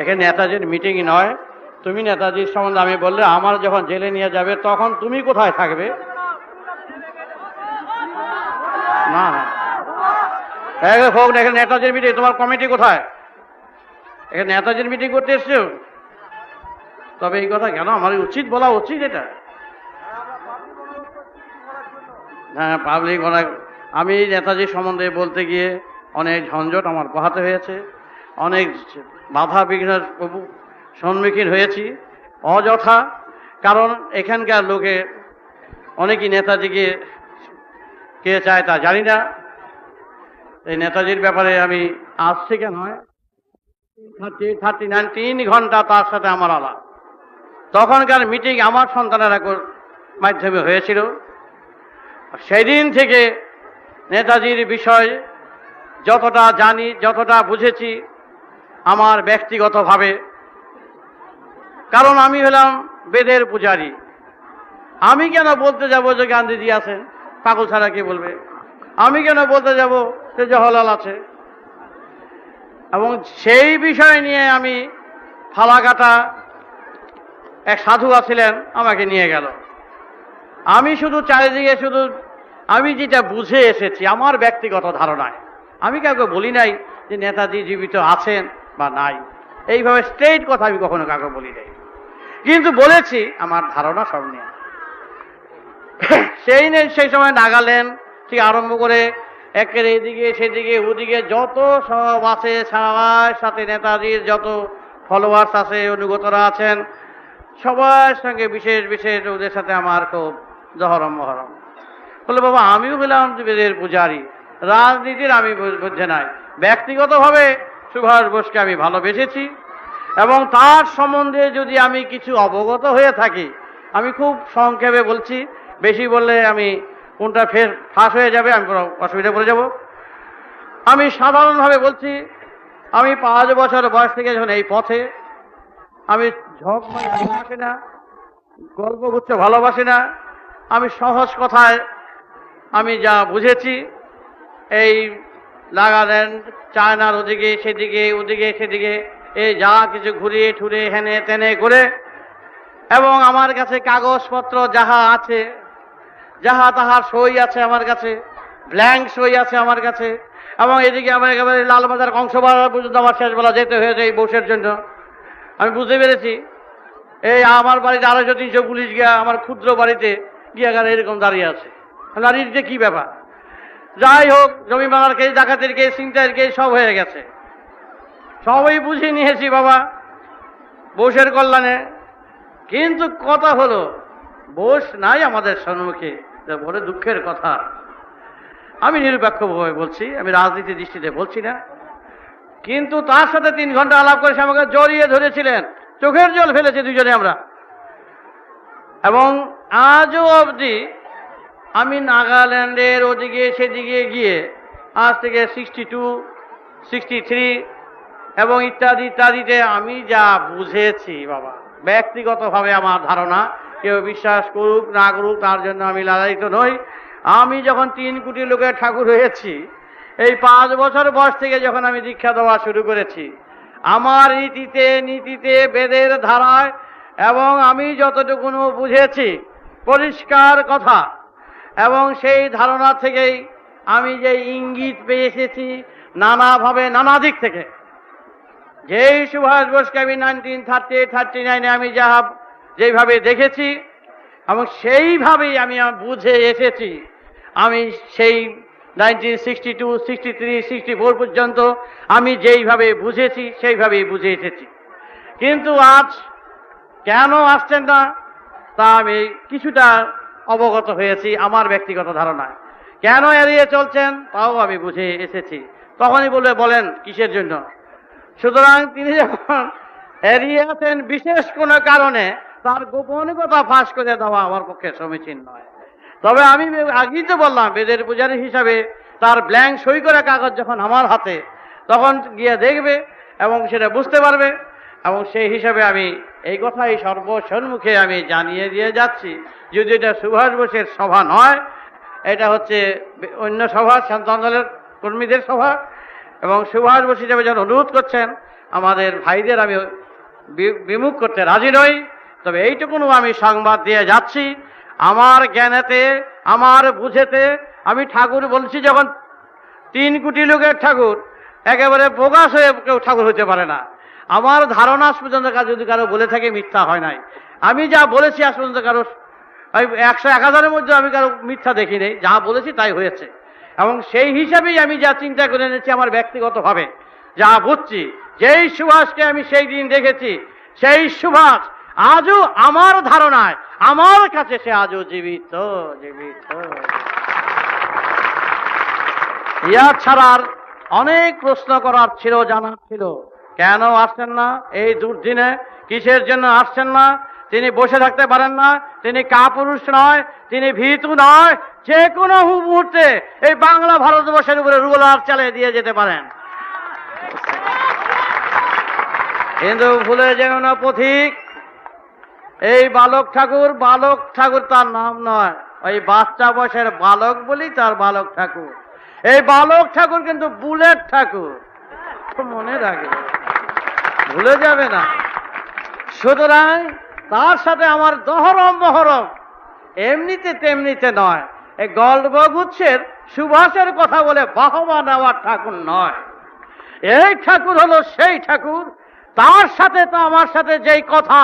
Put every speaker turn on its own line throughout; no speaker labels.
এখানে নেতাজির মিটিং নয়। তুমি নেতাজির সম্বন্ধে আমি বললে আমার যখন জেলে নিয়ে যাবে তখন তুমি কোথায় থাকবে? না হোক না, এখানে নেতাজির মিটিং তোমার কমিটি কোথায়? এখানে নেতাজির মিটিং করতে এসছো? তবে এই কথা কেন? আমার উচিত বলা উচিত এটা। হ্যাঁ পাবলিক অনেক আমি নেতাজি সম্বন্ধে বলতে গিয়ে অনেক ঝঞ্ঝট আমার পোহাতে হয়েছে। অনেক বাধা বিঘ্নের সম্মুখীন হয়েছি, অযথা, কারণ এখানকার লোকে অনেকই নেতাজিকে, কে চায় তা জানি না। এই নেতাজির ব্যাপারে আমি আজ থেকে নয় থার্টি থার্টি নাইন তিন ঘণ্টা তার সাথে আমার আলাপ। তখনকার মিটিং আমার সন্তানেরা মাধ্যমে হয়েছিল। সেই দিন থেকে নেতাজির বিষয় যতটা জানি, যতটা বুঝেছি আমার ব্যক্তিগতভাবে। কারণ আমি হলাম বেদের পূজারী। আমি কেন বলতে যাব যে গান্ধীজি আছেন? পাগল ছাড়া কে বলবে? আমি কেন বলতে যাব যে জওহরলাল আছে? এবং সেই বিষয় নিয়ে আমি ফালাকাটা এক সাধু আছিলেন, আমাকে নিয়ে গেল। আমি শুধু চারিদিকে শুধু আমি যেটা বুঝে এসেছি, আমার ব্যক্তিগত ধারণায়। আমি কাউকে বলি নাই যে নেতাজি জীবিত আছেন। বা নাই। এইভাবে স্ট্রেট কথা আমি কখনো কাউকে বলি নাই। কিন্তু বলেছি, আমার ধারণা সব নিয়ে। সেই নেই সেই সময় নাগাল্যান্ড ঠিক আরম্ভ করে একের এদিকে, সেদিকে, ওদিকে যত সব আছে সবার সাথে নেতাজির যত ফলোয়ার্স আছে, অনুগতরা আছেন, সবার সঙ্গে বিশেষ বিশেষ ওদের সাথে আমার খুব জহরম মহরম। বলে, বাবা, আমিও হলাম বেদের পূজারী। রাজনীতির আমি বুঝে নাই। ব্যক্তিগতভাবে সুভাষ বোসকে আমি ভালোবেসেছি এবং তার সম্বন্ধে যদি আমি কিছু অবগত হয়ে থাকি, আমি খুব সংক্ষেপে বলছি, বেশি বললে আমি কোনটা ফের ফাঁস হয়ে যাবে, আমি কোনো অসুবিধা পড়ে যাব। আমি সাধারণভাবে বলছি, আমি পাঁচ বছর বয়স থেকে যখন এই পথে, আমি ঝক ভালোবাসি না, গল্প করতে ভালোবাসি না, আমি সহজ কথায় আমি যা বুঝেছি, এই লাগালেন চায়নার ওদিকে, সেদিকে ওদিকে, সেদিকে এই যা কিছু ঘুরিয়ে ঠুরে হেনে তেনে করে। এবং আমার কাছে কাগজপত্র যাহা আছে, যাহা তাহার সই আছে আমার কাছে, ব্ল্যাঙ্ক সই আছে আমার কাছে, এবং এদিকে আমার একেবারে লালবাজার কংসবাজার পর্যন্ত আমার শেষ শেষবেলা যেতে হয়েছে এই বসের জন্য। আমি বুঝতে পেরেছি এই আমার বাড়িতে আড়াইশো, তিনশো পুলিশ গিয়া, আমার ক্ষুদ্র বাড়িতে গিয়া এরকম দাঁড়িয়ে আছে। দাঁড়িয়ে কি ব্যাপার? যাই হোক, জমি বাংলার কেস, ডাকাতের কেস চিন্তার কেস, সব হয়ে গেছে। সবই বুঝে নিয়েছি বাবা, বোসের কল্যাণে। কিন্তু কথা হলো, বোস নাই আমাদের সম্মুখে বড় দুঃখের কথা। আমি নিরপেক্ষভাবে বলছি, আমি রাজনীতির দৃষ্টিতে বলছি না। কিন্তু তার সাথে তিন ঘণ্টা আলাপ করে সে আমাকে জড়িয়ে ধরেছিলেন। চোখের জল ফেলেছে দুজনে আমরা। এবং আজও অবধি আমি নাগাল্যান্ডের ওদিকে সেদিকে গিয়ে আজ থেকে সিক্সটি টু সিক্সটি থ্রি এবং ইত্যাদি ইত্যাদিতে আমি যা বুঝেছি, বাবা। ব্যক্তিগতভাবে আমার ধারণা, কেউ বিশ্বাস করুক, না করুক, তার জন্য আমি লালায়িত নই। আমি যখন তিন কোটি লোকের ঠাকুর হয়েছি, এই পাঁচ বছর বয়স থেকে যখন আমি দীক্ষা দেওয়া শুরু করেছি, আমার রীতিতে, নীতিতে, বেদের ধারায় এবং আমি যতটুকুনো বুঝেছি, পরিষ্কার কথা এবং সেই ধারণা থেকেই আমি যে ইঙ্গিত পেয়ে এসেছি নানাভাবে, নানা দিক থেকে। যেই সুভাষ বোসকে আমি নাইনটিন থার্টি এইট থার্টি নাইনে আমি যা যেইভাবে দেখেছি এবং সেইভাবেই আমি বুঝে এসেছি, আমি সেই nineteen sixty two sixty three sixty four পর্যন্ত আমি যেইভাবে বুঝেছি, সেইভাবেই বুঝে এসেছি। কিন্তু আজ কেন আসছেন না, তা আমি কিছুটা অবগত হয়েছি আমার ব্যক্তিগত ধারণায়। কেন এড়িয়ে চলছেন? তাও আমি বুঝে এসেছি। তখনই বলবে বলেন, কিসের জন্য? সুতরাং তিনি যখন এড়িয়ে আছেন বিশেষ কোনো কারণে, তার গোপন কথা ফাঁস করে দেওয়া আমার পক্ষে সমীচীন নয়। তবে আমি আগেই তো বললাম, বেদের পূজারী হিসাবে তার ব্ল্যাঙ্ক সই করা কাগজ যখন আমার হাতে, তখন গিয়ে দেখবে এবং সেটা বুঝতে পারবে। এবং সেই হিসাবে আমি এই কথাই সর্বসম্মুখে আমি জানিয়ে দিয়ে যাচ্ছি। যদি এটা সুভাষ বোসের সভা নয়, এটা হচ্ছে অন্য সভা আন্দোলনের কর্মীদের সভা। এবং সুভাষ বোস হিসাবে যখন অনুরোধ করছেন, আমাদের ভাইদের আমি বিমুখ করতে রাজি নই। তবে এইটুকুনও আমি সংবাদ দিয়ে যাচ্ছি। আমার জ্ঞানেতে, আমার বুঝেতে আমি ঠাকুর বলছি, যখন তিন কোটি লোকের ঠাকুর একেবারে প্রকাশ হয়ে কেউ ঠাকুর হতে পারে না। আমার ধারণা আজ পর্যন্ত যদি কারও বলে থাকে, মিথ্যা হয় নাই। আমি যা বলেছি আজ পর্যন্ত কারও একশো এক হাজারের মধ্যে আমি কারও মিথ্যা দেখি নেই। যা বলেছি তাই হয়েছে। এবং সেই হিসাবেই আমি যা চিন্তা করে এনেছি আমার ব্যক্তিগতভাবে, যা বুঝছি, যেই সুভাষকে আমি সেই দিন দেখেছি, সেই সুভাষ আজও আমার ধারণায়, আমার কাছে সে আজও জীবিত জীবিত। ইয়া ছাড়ার অনেক প্রশ্ন করার ছিল, জানার ছিল। কেন আসছেন না? এই দুর্দিনে কিসের জন্য আসছেন না? তিনি বসে থাকতে পারেন না। তিনি কাপুরুষ নয়, তিনি ভীতু নয়। যে কোনো মুহূর্তে এই বাংলা ভারতবর্ষের উপরে রুলার চালিয়ে দিয়ে যেতে পারেন। কিন্তু ভুলে যেন না পথিক, এই বালক ঠাকুর বালক ঠাকুর তার নাম নয়। ওই বাচ্চা বয়সের বালক বলি তার বালক ঠাকুর। এই বালক ঠাকুর কিন্তু বুলেট ঠাকুর। মনে রাখে ভুলে যাবে না। সুতরাং তার সাথে আমার দহরম মহরম এমনিতে তেমনিতে নয়। এই গল্প গল্পগুচ্ছের সুভাষের কথা বলে বাহবা নেওয়ার ঠাকুর নয়। এই ঠাকুর হলো সেই ঠাকুর। তার সাথে তো আমার সাথে যেই কথা,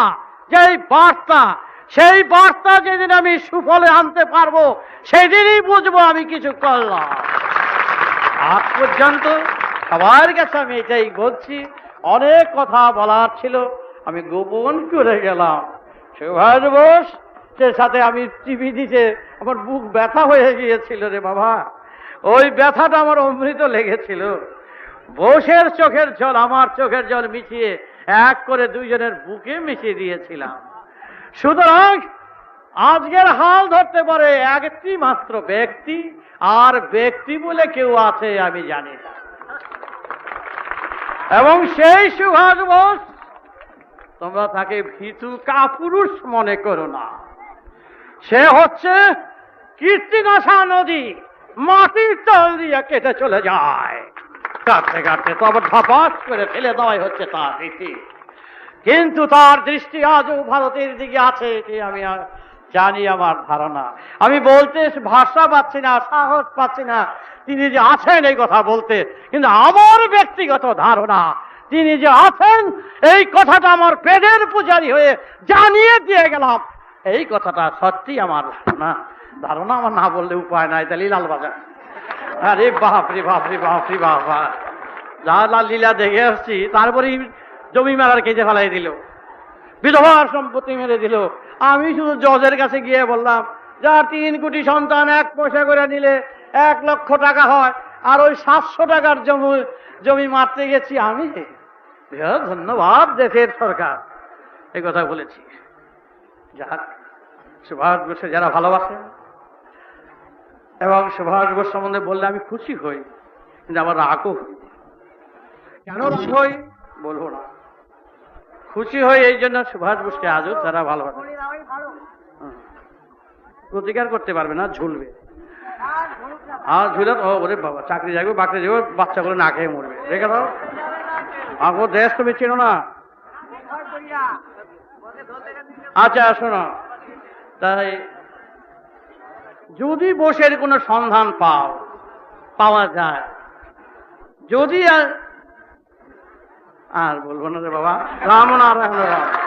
যেই বার্তা, সেই বার্তা যেদিন আমি সুফলে আনতে পারব, সেদিনই বুঝব আমি কিছু করলাম। আজ পর্যন্ত সবার কাছে আমি এটাই বলছি। অনেক কথা বলার ছিল, আমি গোপন করে গেলাম। সুভাষ বোস সাথে আমি টিভি দিতে, আমার বুক ব্যথা হয়ে গিয়েছিল রে বাবা। ওই ব্যথাটা আমার অমৃত লেগেছিল। বোসের চোখের জল, আমার চোখের জল মিশিয়ে এক করে দুইজনের বুকে মিশিয়ে দিয়েছিলাম। সুতরাং আজকের হাল ধরতে পারে একটি মাত্র ব্যক্তি, আর ব্যক্তি বলে কেউ আছে আমি জানি না। এবং সেই সুভাষ বোস, তোমরা তাকে ভীতু কাপুরুষ মনে করো না। সে হচ্ছে কীর্তিনাশা নদী, মাটির তল দিয়ে কেটে চলে যায়। কাটতে কাটতে তো আবার ধপাস করে ফেলে দেওয়াই হচ্ছে তার রীতি। কিন্তু তার দৃষ্টি আজও ভারতের দিকে আছে এটি আমি আর জানি আমার ধারণা। আমি বলতে ভাষা পাচ্ছি না, সাহস পাচ্ছি না। তিনি যে আছেন এই কথা বলতে, কিন্তু আমার ব্যক্তিগত ধারণা, তিনি যে আছেন, এই কথাটা আমার পেটের পূজারি হয়ে জানিয়ে দিয়ে গেলাম। এই কথাটা সত্যি আমার ধারণা। ধারণা আমার না বললে উপায় নাই তাহলে লাল বাজার। আরে বাপ রে বাপ রে বাপ রে বাবা যা লাল লীলা দেখে আসছি তারপরে জমি মেলার কেজে ফেলাই দিল। বিধবার সম্পত্তি মেরে দিল। আমি শুধু জজের কাছে গিয়ে বললাম, যার তিন কোটি সন্তান এক পয়সা করে নিলে এক লক্ষ টাকা হয়, আর ওই সাতশো টাকার জমি জমি মারতে গেছি আমি। ধন্যবাদ দেশের সরকার। এই কথা বলেছি। যাক, সুভাষ বোসে যারা ভালোবাসে, এবং সুভাষ বোস সম্বন্ধে বললে আমি খুশি হই, কিন্তু আমার রাগও হই। কেন রাগ হই? বলব না। খুশি হই এই জন্য সুভাষ বোসকে আজও তারা ভালোবাসে। প্রতিকার করতে পারবে না ঝুলবে। আর ঝুলে ও ওরে বাবা চাকরি যাবে বাকরি যাবে বাচ্চাগুলো না খেয়ে মরবে। দেখে দাও। আমার দেশ তুমি চেনো না। আচ্ছা শোনো। তাই যদি বসের কোনো সন্ধান পাও পাওয়া যায়। যদি আর আর বলব না রে বাবা রাম নারায়ণ রাম।